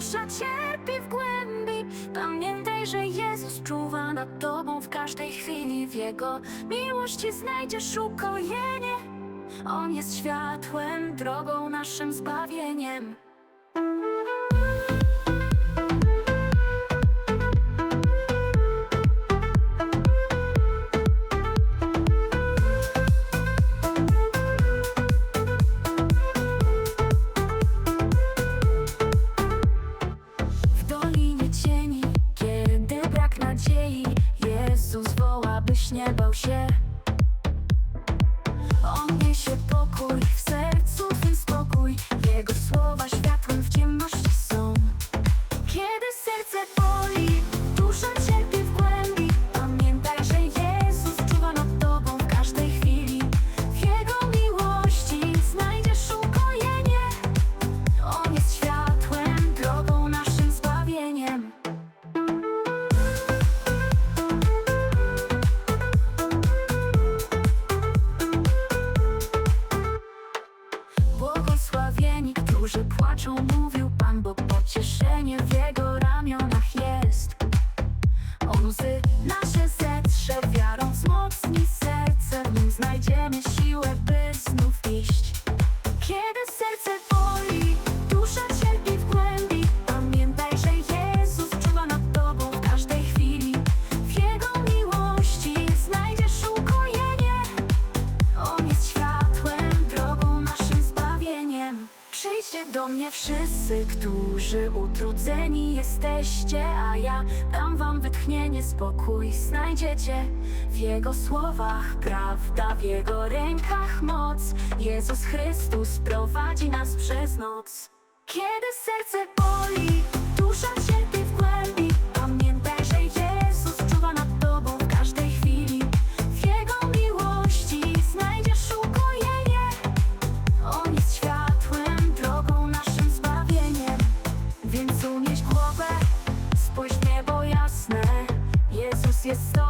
dusza cierpi w głębi. Pamiętaj, że Jezus czuwa nad tobą w każdej chwili. W Jego miłości znajdziesz ukojenie. On jest światłem, drogą naszym zbawieniem nie bał się. On niesie pokój, w sercu twym spokój. Jego słowa światłem którzy płaczą, mówił Pan, bo pocieszenie w Jego ramionach jest. On łzy nasze zetrze, wiarą wzmocni serce, w nim znajdziemy siłę, by do mnie wszyscy, którzy utrudzeni jesteście A ja dam wam wytchnienie, spokój znajdziecie W Jego słowach prawda, w Jego rękach moc. Jezus Chrystus prowadzi nas przez noc. Kiedy serce boli, your.